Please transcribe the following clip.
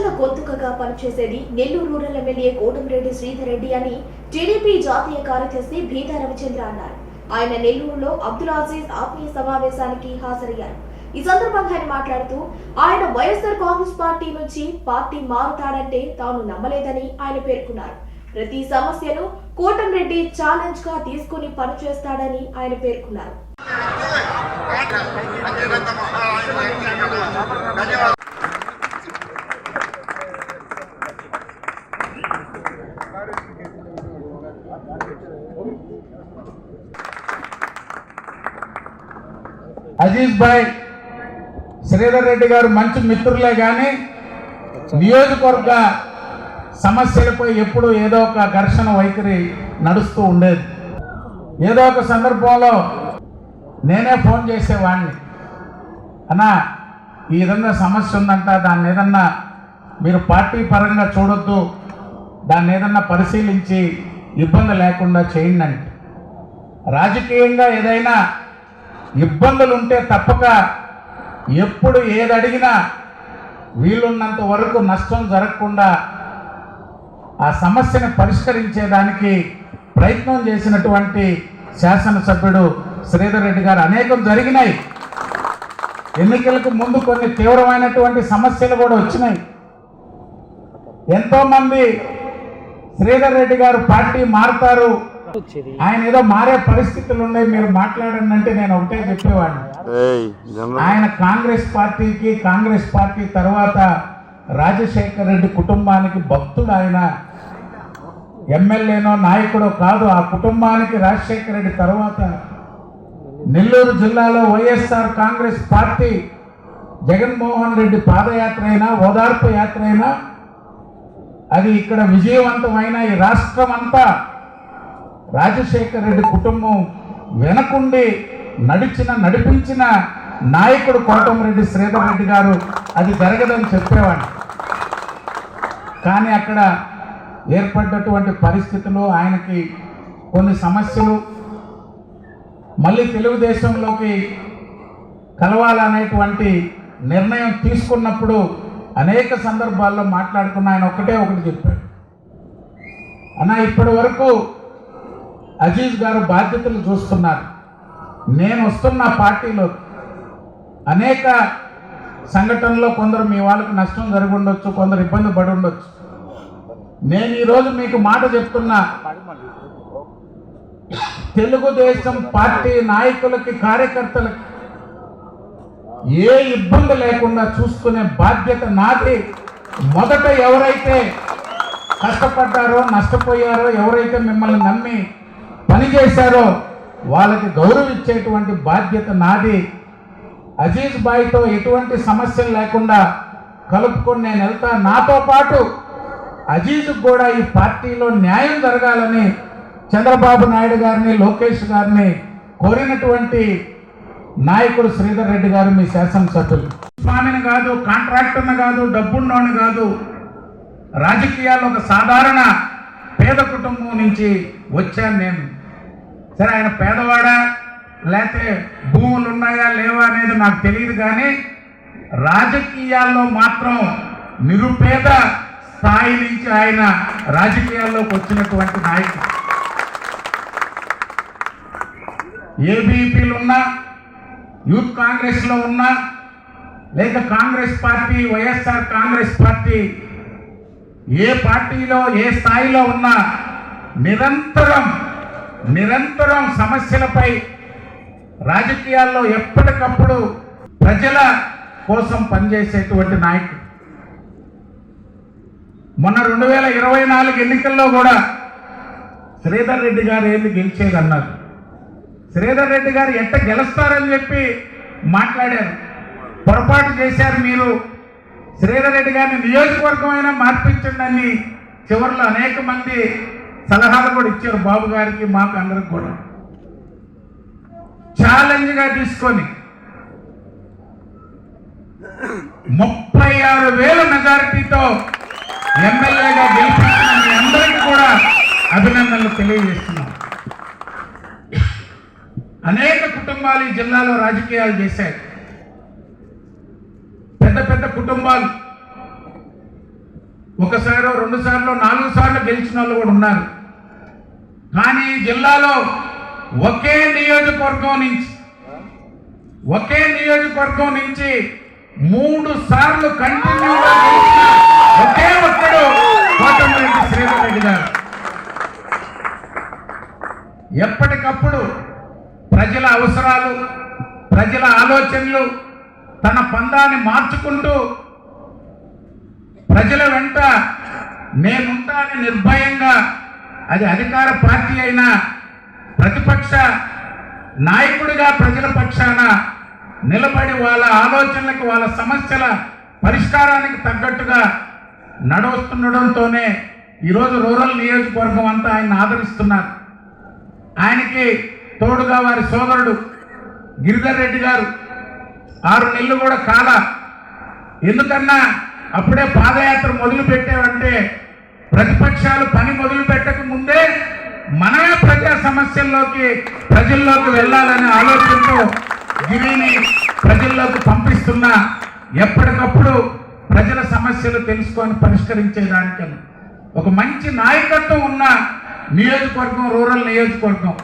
ప్రజల గొంతుకగా పనిచేసేది నెల్లూరు రూరల్ ఎమ్మెల్యే కోటంరెడ్డి శ్రీధర్ రెడ్డి అని టీడీపీ జాతీయ కార్యదర్శి భీతా రవిచంద్ర అన్నారు. ఆయన నెల్లూరులో అబ్దుల్ అజీజ్ ఆత్మీయ సమావేశానికి హాజరయ్యారు. ఈ సందర్భంగా ఆయన మాట్లాడుతూ ఆయన వైఎస్ఆర్ కాంగ్రెస్ పార్టీ నుంచి పార్టీ మారుతాడంటే తాను నమ్మలేదని ఆయన పేర్కొన్నారు. ప్రతి సమస్యను కోటంరెడ్డి ఛాలెంజ్గా తీసుకుని పనిచేస్తాడని ఆయన పేర్కొన్నారు. అజీజ్ భాయ్ శ్రీధర్ రెడ్డి గారు మంచి మిత్రులే కానీ నియోజకవర్గ సమస్యలపై ఎప్పుడు ఏదో ఒక ఘర్షణ వైఖరి నడుస్తూ ఉండేది. ఏదో ఒక సందర్భంలో నేనే ఫోన్ చేసేవాడిని అన్నా ఈ విధంగా సమస్య ఉందంట దాన్ని ఏదన్నా మీరు పార్టీ పరంగా చూడొద్దు దాన్ని ఏదన్నా పరిశీలించి ఇబ్బంది లేకుండా చేయండి అంటే. రాజకీయంగా ఏదైనా ఇబ్బందులు ఉంటే తప్పక ఎప్పుడు ఏది అడిగినా వీలున్నంత వరకు నష్టం జరగకుండా ఆ సమస్యను పరిష్కరించేదానికి ప్రయత్నం చేసినటువంటి శాసనసభ్యుడు శ్రీధర్ రెడ్డి గారు అనేకం జరిగినాయి. ఎన్నికలకు ముందు కొన్ని తీవ్రమైనటువంటి సమస్యలు కూడా వచ్చినాయి. ఎంతోమంది శ్రీధర్ రెడ్డి గారు పార్టీ మారుతారు. ఆయన ఏదో మారే పరిస్థితులు ఉన్నాయి మీరు మాట్లాడండి అంటే నేను ఒకటే చెప్పేవాడిని. ఆయన కాంగ్రెస్ పార్టీకి కాంగ్రెస్ పార్టీ తర్వాత రాజశేఖర్ రెడ్డి కుటుంబానికి భక్తుడు ఆయన. ఎమ్మెల్యేనో నాయకుడో కాదు ఆ కుటుంబానికి రాజశేఖర రెడ్డి తర్వాత. నెల్లూరు జిల్లాలో వైఎస్ఆర్ కాంగ్రెస్ పార్టీ జగన్మోహన్ రెడ్డి పాదయాత్ర అయినా ఓదార్పు యాత్ర అయినా అది ఇక్కడ విజయవంతమైన ఈ రాష్ట్రం అంతా రాజశేఖర్ రెడ్డి కుటుంబం వెనకుండి నడిచిన నడిపించిన నాయకుడు కోటమిరెడ్డి శ్రీధర్ రెడ్డి గారు అది జరగదని చెప్పేవాడిని. కానీ అక్కడ ఏర్పడ్డటువంటి పరిస్థితులు ఆయనకి కొన్ని సమస్యలు మళ్ళీ తెలుగుదేశంలోకి కలవాలనేటువంటి నిర్ణయం తీసుకున్నప్పుడు అనేక సందర్భాల్లో మాట్లాడుకున్న ఆయన ఒకటే ఒకటి చెప్పాడు. అన్న ఇప్పటి వరకు అజీజ్ గారు బాధ్యతలు చూస్తున్నారు. నేను వస్తున్న పార్టీలో అనేక సంఘటనలో కొందరు మీ వాళ్ళకి నష్టం జరిగి ఉండొచ్చు కొందరు ఇబ్బంది పడి ఉండొచ్చు. నేను ఈరోజు మీకు మాట చెప్తున్నా తెలుగుదేశం పార్టీ నాయకులకి కార్యకర్తలకి ఏ ఇబ్బంది లేకుండా చూసుకునే బాధ్యత నాది. మొదట ఎవరైతే కష్టపడ్డారో నష్టపోయారో ఎవరైతే మిమ్మల్ని నమ్మి పనిచేశారో వాళ్ళకి గౌరవించేటువంటి బాధ్యత నాది. అజీజ్ బాయ్తో ఎటువంటి సమస్యలు లేకుండా కలుపుకొని నేను వెళ్తా. నాతో పాటు అజీజ్ కూడా ఈ పార్టీలో న్యాయం జరగాలని చంద్రబాబు నాయుడు గారిని లోకేష్ గారిని కోరినటువంటి నాయకుడు శ్రీధర్ రెడ్డి గారు మీ శాసనసభ్యులు. స్వామిని కాదు కాంట్రాక్టర్ని కాదు డబ్బున్నోని కాదు. రాజకీయాల్లో ఒక సాధారణ పేద కుటుంబం నుంచి వచ్చాను నేను. సరే ఆయన పేదవాడా? లేకపోతే భూములు ఉన్నాయా లేవా అనేది నాకు తెలియదు కానీ రాజకీయాల్లో మాత్రం నిరుపేద స్థాయి నుంచి ఆయన రాజకీయాల్లోకి వచ్చినటువంటి నాయకుడు. ఏబీపీలు ఉన్నా యూత్ కాంగ్రెస్లో ఉన్నా లేక Congress party YSR Congress party ఏ పార్టీలో ఏ స్థాయిలో ఉన్నా నిరంతరం నిరంతరం సమస్యలపై రాజకీయాల్లో ఎప్పటికప్పుడు ప్రజల కోసం పనిచేసేటువంటి నాయకుడు. మొన్న రెండు వేల ఇరవై నాలుగు ఎన్నికల్లో కూడా శ్రీధర్ రెడ్డి గారు ఏంది గెలిచేదన్నారు శ్రీధర్ రెడ్డి గారు ఎంత గెలుస్తారని చెప్పి మాట్లాడారు. పొరపాటు చేశారు మీరు. శ్రీధర్ రెడ్డి గారిని నియోజకవర్గం అయినా మార్పించండి చివరిలో అనేక మంది సలహాలు కూడా ఇచ్చారు బాబు గారికి మాకు అందరికి కూడా. ఛాలెంజ్గా తీసుకొని ముప్పై ఆరు వేల మెజారిటీతో ఎమ్మెల్యేగా గెలిపించిన మీ అందరికీ కూడా అభినందనలు తెలియజేస్తున్నాం. అనేక కుటుంబాలు ఈ జిల్లాలో రాజకీయాలు చేశాయి. పెద్ద పెద్ద కుటుంబాలు. ఒకసారి రెండు సార్లు నాలుగు సార్లు గెలిచిన వాళ్ళు కూడా ఉన్నారు. కానీ జిల్లాలో ఒకే నియోజకవర్గం నుంచి ఒకే నియోజకవర్గం నుంచి మూడు సార్లు కంటిన్యూగా ఒకే ఒక్కడు కోటమిరెడ్డి శ్రీధర్ రెడ్డి గారు. ఎప్పటికప్పుడు ప్రజల అవసరాలు ప్రజల ఆలోచనలు తన పందాన్ని మార్చుకుంటూ ప్రజల వెంట నేనుంటానని నిర్భయంగా. అది అధికార పార్టీ అయినా ప్రతిపక్ష నాయకుడిగా ప్రజల పక్షాన నిలబడి వాళ్ళ ఆలోచనలకు వాళ్ళ సమస్యల పరిష్కారానికి తగ్గట్టుగా నడుస్తుండడంతోనే ఈరోజు రూరల్ నియోజకవర్గం అంతా ఆయన ఆదరిస్తున్నారు. ఆయనకి తోడుగా వారి సోదరుడు గిరిధర్ రెడ్డి గారు ఆరు నెలలు కూడా కాల. ఎందుకన్నా అప్పుడే పాదయాత్ర మొదలుపెట్టామంటే ప్రతిపక్షాలు పని మొదలు పెట్టక ముందే మనమే ప్రజా సమస్యల్లోకి ప్రజల్లోకి వెళ్ళాలనే ఆలోచనతో గిరిని ప్రజల్లోకి పంపిస్తున్నా ఎప్పటికప్పుడు ప్రజల సమస్యలు తెలుసుకొని పరిష్కరించేదానికని. ఒక మంచి నాయకత్వం ఉన్న నియోజకవర్గం రూరల్ నియోజకవర్గం.